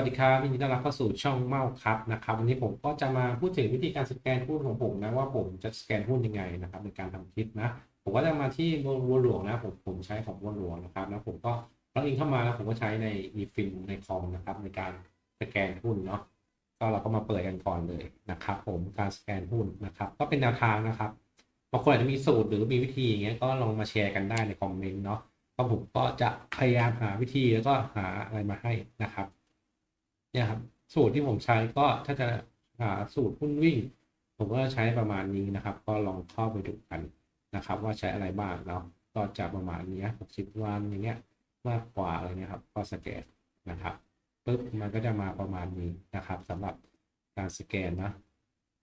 วัสดีครับยินดีต้อนรับเข้าสู่ช่องเมาครับนะครับวันนี้ผมก็จะมาพูดถึงวิธีการสแกนหุ้นของผมนะว่าผมจะสแกนหุ้นยังไงนะครับในการทำคลิปนะผมก็จะมาที่บัวหลวงนะผมผมใช้ของบัวหลวงนะครับแล้วผมก็ล็อกอินเข้ามาแล้วผมก็ใช้ในมีฟินในคอมนะครับในการสแกนหุ้นเนาะก็เราก็มาเปิดกันก่อนเลยนะครับผมการสแกนหุ้นนะครับก็เป็นแนวทางนะครับบางคนอาจจะมีสูตรหรือมีวิธีอย่างเงี้ยก็ลองมาแชร์กันได้ในคอมเมนต์เนาะก็ผมก็จะพยายามหาวิธีแล้วก็หาอะไรมาให้นะครับ เนี่ยครับสูตรที่ผมใช้ก็ถ้าจะหาสูตรหุ้นวิ่ง ผมก็ใช้ประมาณนี้นะครับ ก็ลองเข้าไปดูกันนะครับ ว่าใช้อะไรบ้างเนาะก็จะประมาณนี้60วันอย่างเงี้ยมากกว่าอะไรเงี้ยครับ ก็สแกนนะครับปุ๊บมันก็จะมาประมาณนี้นะครับสำหรับการสแกนนะ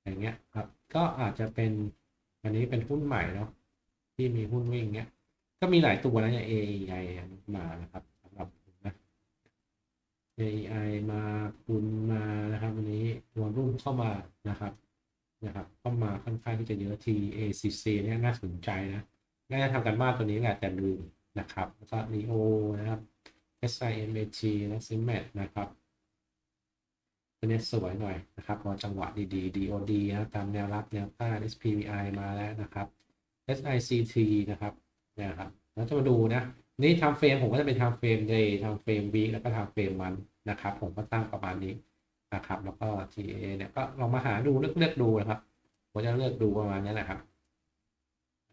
อย่างเงี้ยครับก็อาจจะเป็นอันนี้เป็นหุ้นใหม่เนาะที่มีหุ้นวิ่งเงี้ยก็มีหลายตัวนะอย่าง AI มานะครับ AI มาคุณมานะครับวันนี้วอลลุ่มเข้ามานะครับนะครับเข้ามาค่อนข้างที่จะเยอะ TACC เนี่ยน่าสนใจนะน่าจะทำกันบ้านตัวนี้แหละแต่ลืมนะครับแล้วก็ NEO นะครับ SIMAG และ CIMAT นะครับตัวนี้สวยหน่อยนะครับรอจังหวะดีๆ DOD นะตามแนวรับแนวต้าน SPVI มาแล้วนะครับ SICT นะครับนี่ยครับแล้วจะมาดูนะนี่ทำเฟรมผมก็จะเป็นทำเฟรม day ทำเฟรม week แล้วก็ทำเฟรมมั นะครับ ผมก็ตั้งประมาณนี้นะครับ แล้วก็ TA เนี่ยก็ลองมาหาดูเลือกเลือกดูนะครับผมจะเลือกดูประมาณนี้แหละครับ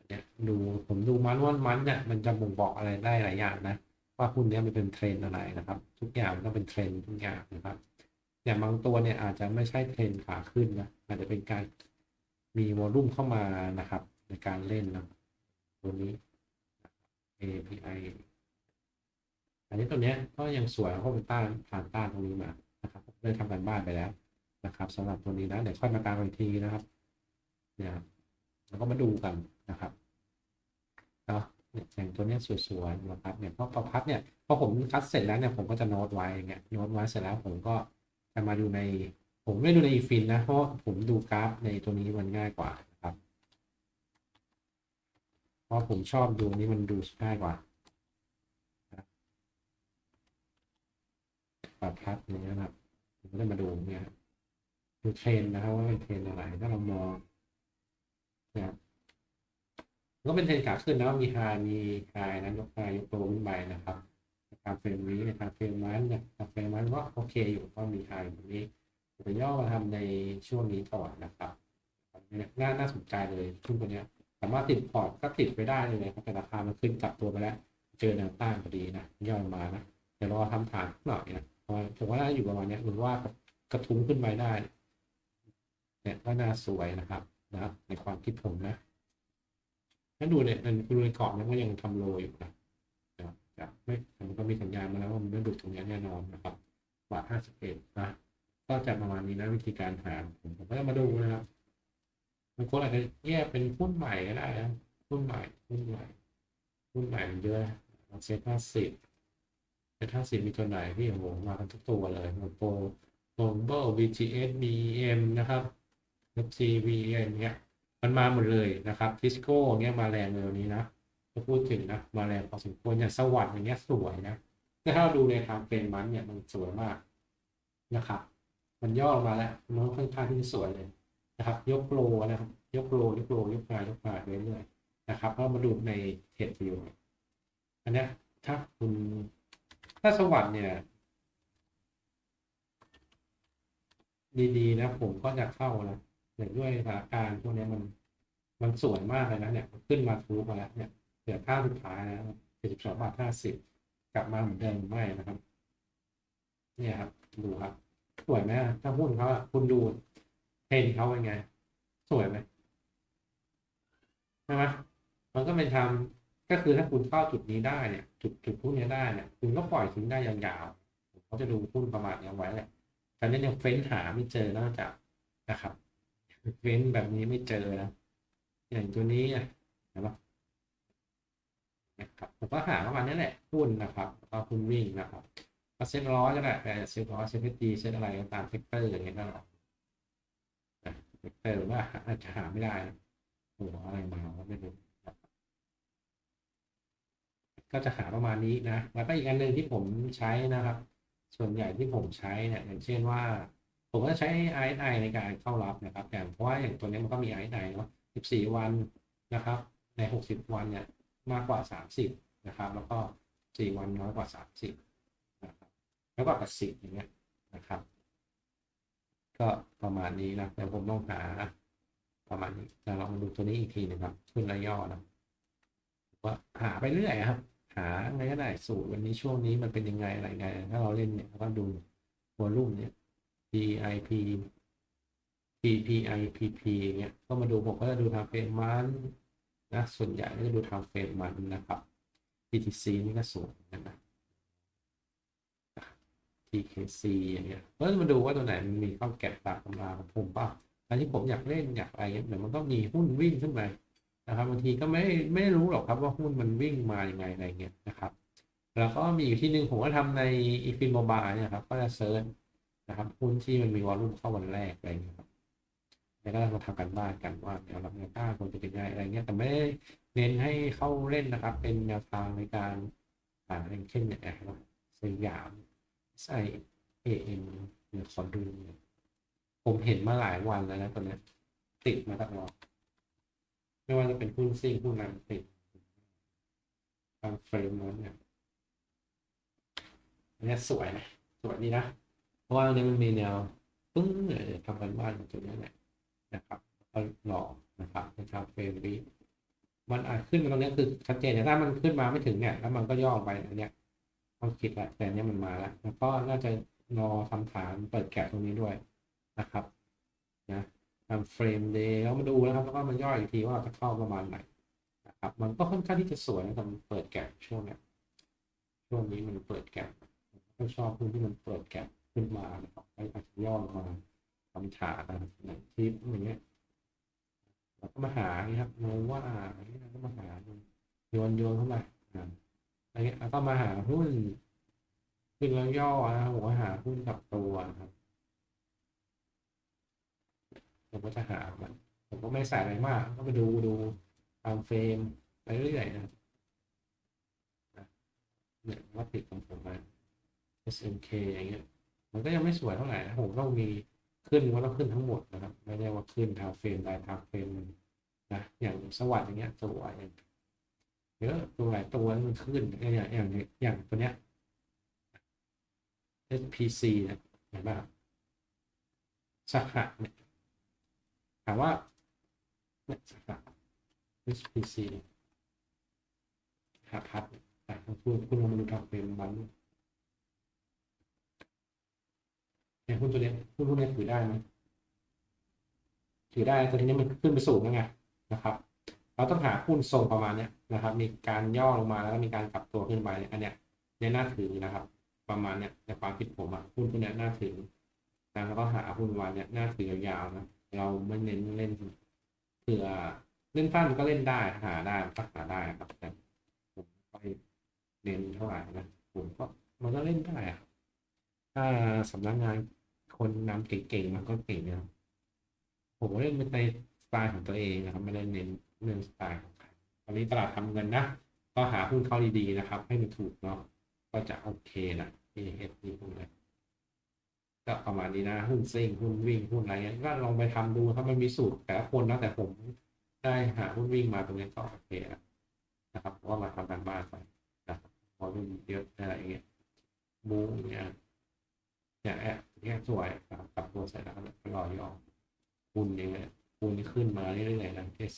เนี่ยดูผมดูมันว่ามันเนี่ยมันจะบ่งบอกอะไรได้หลายอย่างนะว่าหุ้นเนี้ยมันเป็นเทรนอะไรนะครับ ทุกอย่างมันก็เป็นเทรนทุกอย่างนะครับอย่างบางตัวเนี่ยอาจจะไม่ใช่เทรนขาขึ้นนะอาจจะเป็นการมีวอลลุ่มเข้ามานะครับ ในการเล่นนะตัวนี้ API อันนี้ตัวเนี้ยก็ยังสวยเพราะมันต้านผ่านต้านตรงนี้มานะครับได้ทำการบ้านไปแล้วนะครับสำหรับตัวนี้นะเดี๋ยวค่อยมาตามอีกทีนะครับเนี่ยแล้วก็มาดูกันนะครับเนาะอย่างตัวเนี้ยสวยๆนะครับเนี่ยเพราะประพัดเนี่ยพอผมคัดเสร็จแล้วเนี่ยผมก็จะโน้ตไว้อย่างเงี้ยโน้ตไว้เสร็จแล้วผมก็จะมาดูในผมไม่ดูในอีฟินนะเพราะผมดูกราฟในตัวนี้มันง่ายกว่านะครับ เพราะผมชอบดูนี้มันดูง่ายกว่า ปรับพัดอย่างเงี้ยนะครับผมก็จะมาดูเนี่ยดูเทรนนะครับ ว่าเป็นเทรนอะไร ถ้าเรามองนะครับก็เป็นเทรนขาขึ้นนะมีไฮมีไฮนั้นยกไฮยกตัวขึ้นไปนะครับตามเฟรมนี้นะครับเฟรมนั้นเนี่ยตามเฟรมนั้นว่าโอเคอยู่ก็มีไฮแบบนี้ผมจะย่อมาทำในช่วงนี้ก่อนนะครับน่าน่าสนใจเลยช่วงตัวเนี้ยสามารถติดพอร์ตก็ติดไปได้เลยนะครับแต่ราคามันขึ้นกลับตัวไปแล้ว เจอแนวต้านพอดีนะย่อมานะเดี๋ยวรอทำฐานหน่อยนะ เพระว่าถือว่าน่าอยู่ประมาณนี้หรือว่ากระทุ้งขึ้นไปได้ เนี่ยก็น่าสวยนะครับนะในความคิดผมนะถ้าดูเนี่ยมันดูในกรอบมันก็ยังทำโลอยู่นะนะครับจะไม่มันก็มีสัญญาณมาแล้วว่ามันไม่หลุดตรงนี้แน่นอนนะครับบาทห้าสิบเอ็ดนะก็จะประมาณนี้นะวิธีการหาผมก็จะมาดูนะครับบางคนอาจจะแยกเป็นหุ้นใหม่ก็ได้นะหุ้นใหม่หุ้นใหม่หุ้นใหม่มันเยอะเซ็ตห้าสิบ เซ็ตห้าสิบมีตัวไหนที่โอ้โหมากันทุกตัวเลยโปรโกลบอล BTS BM นะครับ FCVN เนี้ยมันมาหมดเลยนะครับทิสโก้เนี้ยมาแรงเลยวันนี้นะถ้าพูดถึงนะมาแรงพอสมควรอย่างสวัสด์อย่างเงี้ยสวยนะแต่ถ้าเราดูในทางเป็นมันเนี่ยมันสวยมากนะครับ มันย่อมาแล้วมันค่อนข้างที่จะสวยเลยนะครับ ยกโลนะครับ ยกโลยกโลยกมายกมาเรื่อยๆนะครับก็มาดูในเทรดวิวอันนี้ถ้าคุณ ถ้าสวัสด์เนี่ย ดีๆนะผมก็จะเข้านะแต่ด้วยสถานการณ์พวกนี้มันมันสวยมากเลยนะเนี่ยขึ้นมาทูมาแล้วเนี่ยเหลือค่าสุดท้ายนะเจ็ดสิบสองบาทห้าสิบกลับมาเหมือนเดิมไม่นะครับ เนี่ยครับ ดูครับสวยไหมถ้าหุ้นเขาคุณดูเทรนเขาเป็นไง สวยไหมใช่ไหมมันก็เป็นทำ ก็คือถ้าคุณเข้าจุดนี้ได้เนี่ยจุดจุดพวกนี้ได้เนี่ยคุณก็ปล่อยทิ้งได้ยาวๆเขาจะดูหุ้นประมาณนี้ไว้แหละแต่นี่ยังเฟ้นหาไม่เจอนอกจากนะครับเฟ้นแบบนี้ไม่เจอนะอย่างตัวนี้นะเห็นปะนะครับผมก็หาประมาณนี้แหละหุ้นนะครับแล้วก็หุ้นวิ่งนะครับก็เซ็ตร้อยก็ได้แต่เซ็ตร้อยเซ็ตดีเซ็ตอะไรตามเซกเตอร์อย่างเงี้ยก็ได้แต่ว่าอาจจะหาไม่ได้หัวอะไรมาไม่รู้ ก็จะหาประมาณนี้นะ แล้วก็อีกอันหนึ่งที่ผมใช้นะครับ ส่วนใหญ่ที่ผมใช้เนี่ยอย่างเช่นว่า ผมก็ใช้ RSI ในการเข้ารับนะครับแต่เพราะว่าอย่างตัวนี้มันก็มี RSI เนาะ14 วันนะครับ ใน 60 วันเนี่ยมากกว่า 30 นะครับ แล้วก็ 4 วันน้อยกว่า 30นะครับแล้วก็กับ10อย่างเงี้ยนะครับ ก็ประมาณนี้นะแต่ผมต้องหาประมาณนี้จะลองดูตัวนี้อีกทีหนึงครับขึ้นระย่อนะว่าหาไปเรื่อยครับ หาอะไงก็ได้สูตรวันนี้ช่วงนี้มันเป็นยังไงอะไรไง ถ้าเราเล่นเนี่ยก็ดูวอลุ่มเนี่ย PIP PPIPP เงี้ยก็มาดูผมก็จะดูทางเฟรมมันนะส่วนใหญ่ก็จะดูทางเฟรมมันนะครับ PTC นี่ก็สูงนะ TKC อย่างเงี้ยก็จะมาดูว่าตัวไหนมันมีเข้าแก็บตามตำราของผมเปล่าอันที่ผมอยากเล่นอยากอะไรเงี้ยเดี๋ยวมันก็มีหุ้นวิ่งขึ้นไป นะครับบางทีก็ไม่ไม่ได้รู้หรอกครับว่าหุ้นมันวิ่งมาอย่างไงอะไรเงี้ยนะครับ แล้วก็มีอยู่ที่หนึ่งผมก็ทำในอีฟินโมบายเนี่ยครับก็จะเซิร์ชนะครับหุ้นที่มันมีวอลลุ่มเข้าวันแรกอะไรเงี้ยครับแล้วก็มาทำกันบ้านกันว่าแนวรับแนวต้านควรจะเป็นยังไงอะไรเงี้ยแต่ไม่ได้เน้นให้เข้าเล่นนะครับ เป็นแนวทางในการอ่าอย่างเช่นเนี่ยนะครับสยามใส่เอ็มเดี๋ยขอดูผมเห็นมาหลายวันแล้วนะตัวเนี้ติดมาตลอด ไม่ว่าจะเป็นหุ้นซิ่งหุ้นนำติดตามเฟรมนั้นเนี่ยอันนี้สวยนะสวยดีนะ เพราะว่าอันนี้มันมีแนวปึ้งเนี่ยเดี๋ยวทำกันบ้านของนี้แหละนะครับก็หลอกนะครับในชาวเฟรมวีมันอาจขึ้นมาตรงนี้คือชัดเจนแต่ถ้ามันขึ้นมาไม่ถึงเนี่ย แล้วมันก็ย่อไปอันเนี้ยต้องคิดแหละแต่อันเนี้ยมันมาแล้วแล้วก็น่าจะรอทำฐานเปิดแกะตรงนี้ด้วยนะครับนะ ทำเฟรมเดย์แล้วมาดูนะครับ แล้วก็มันย่อยอีกทีว่าจะเข้าประมาณไหนนะครับ มันก็ค่อนข้างที่จะสวยนะแต่มันเปิดแกะช่วงเนี้ยช่วงนี้มันเปิดแกะก็ชอบหุ้นที่มันเปิดแกะขึ้นมานะครับแล้วอาจจะย่อลงมาทำฐานนะครับอย่างที่อย่างเงี้ยเราก็มาหาครับโนว่าอย่างเงี้ยเราก็มาหาโยนโยนเข้ามาอ่าอะไรเงี้ยแล้วก็มาหาหุ้นขึ้นแล้วย่อนะผมก็หาหุ้นกับตัวนะครับ ผมก็จะหามัน ผมก็ไม่ใส่อะไรมาก ก็ไปดูดูตามเฟรมไปเรื่อยๆนะเนี่ยว่าติดของผมมา SMK อย่างเงี้ย มันก็ยังไม่สวยเท่าไหร่นะผมต้องมีขึ้นว่าต้องขึ้นทั้งหมดนะครับ ไม่ได้ว่าขึ้นทางเฟรมใดทางเฟรมนะอย่างสวัสด์อย่างเงี้ยสวยเยอะตัวหลายตัวมันขึ้นอย่างอย่างอย่างตัวเนี้ย SPC นี่ยเห็นป่ะครัสหะเนี่ย ถามว่าเนี่ยสหะ SPC เนี่หาพัดเนี่ยอะคุณคุณลองมาดูทางเฟรมมันเนี่ยหุ้นตัวเนี้ยหุ้นตัวเนี้ยถือได้ไหมถือได้ตัวนี้มันขึ้นไปสูงแล้วไงนะครับ เราต้องหาหุ้นทรงประมาณเนี้ยนะครับ มีการย่อลงมาแล้วก็มีการกลับตัวขึ้นไปเนี่ยอันเนี้ยเนี่ยน่าถือนะครับ ประมาณเนี้ยในความคิดผมอะหุ้นตัวเนี้ยน่าถือแล้วก็หาหุ้นวันเนี้ยน่าถือยาวๆนะ เราไม่เน้นเล่นเผื่อเล่นสั้นก็เล่นได้หาได้ก็หาได้ครับแต่ผมไม่เน้นเท่าไหร่นะผมก็มันก็เล่นได้อะถ้าสำนักงานคนนำเก่งๆมันก็เก่งนะครับผมเล่นเป็นในสไตล์ของตัวเองนะครับไม่ได้เน้นเรื่องสไตล์ของใครตอนนี้ตลาดทำเงินนะก็หาหุ้นเข้าดีๆนะครับ ให้มันถูกเนาะก็จะโอเคนะ AS นี่พวกนี้ ก็ประมาณนี้นะหุ้นซิ่งหุ้นวิ่งหุ้นอะไรเงี้ยก็ลองไปทำดูถ้ามันมีสูตรแต่ละคนนะแต่ผมได้หาหุ้นวิ่งมาตรงนี้ก็โอเคนะครับเพราะว่ามาทำการบ้านไปนะพอมันเยอะอะไรเงี้ยบูเนี่ยเนี่ยแอบเนี่ยสวยนะครับกับตัวใส่แล้วก็รอยอหุ้นอย่างเงี้ยหุ้นขึ้นมาเรื่อยๆนะเทส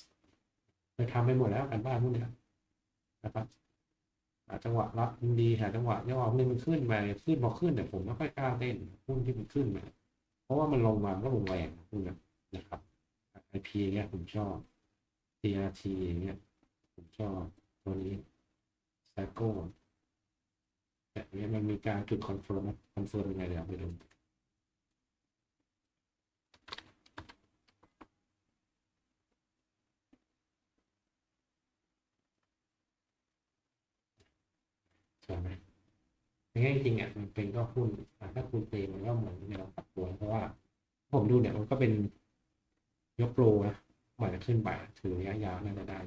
ไปทำไปหมดแล้วกันบ้านพวกเนี้ยนะครับ หาจังหวะรับดีหาจังหวะย่อหุ้นมันขึ้นมาขึ้นพอขึ้นเนี่ยผมไม่ค่อยกล้าเต้นหุ้นที่มันขึ้นมาเพราะว่ามันลงมาก็ลงแรงหุ้นนะครับไอพีเงี้ยผมชอบ TRT อย่างเงี้ยผมชอบตัวนี้ไซโก้แต่เนี้ยมันมีการจุดคอนเฟิร์มคอนเฟิร์มยังไงเดี๋ยวไปดู ใช่ไหมในแง่จริงอะมันเป็นก็หุ้นถ้าคุณเปมันก็เหมือนในเราปรับตัวเพราะว่า ผมดูเนี่ยมันก็เป็นยกโปรนะหมือนจะขึ้นไปถือระยะยาวน่าจะได้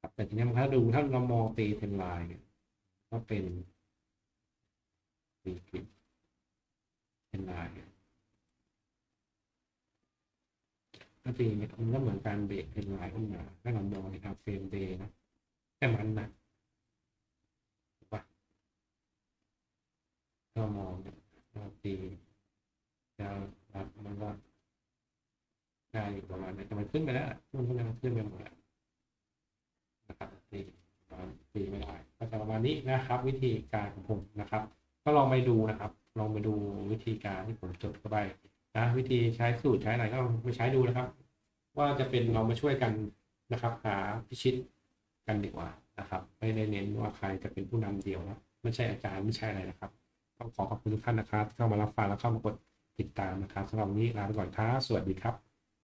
ครับแต่ทีนี้ถ้าดูถ้าเรามองตีเทนไลน์เนี่ยก็เป็นตีผิดเป็นลายก็จริงมันก็เหมือนการเบรกเป็นลายขึ้นมาถ้าเรามองในทางเฟรมเดย์นะแค่มันนะถูกปะามองเนี่ยเราตีเรารับมันก็ได้อยู่ประมาณนี้แต่มันขึ้นไปแล้วมันขึ้นไปมันขึ้นไปหมดแล้วนะครับตีตีไม่ได้ก็จะประมาณนี้นะครับ วิธีการของผมนะครับ ก็ลองไปดูนะครับ ลองไปดูวิธีการที่ผมจดเข้าไปนะวิธีใช้สูตรใช้อะไรก็ลองไปใช้ดูนะครับ ว่าจะเป็นเรามาช่วยกันนะครับ หาพิชิตกันดีกว่านะครับ ไม่ได้เน้นว่าใครจะเป็นผู้นำเดียวนะไม่ใช่อาจารย์ไม่ใช่อะไรนะครับ ต้องขอขอบคุณทุกท่านนะครับที่เข้ามารับฟังและเข้ามากดติดตามนะครับสำหรับวันนี้ลาไปก่อนครับสวัสดีครับ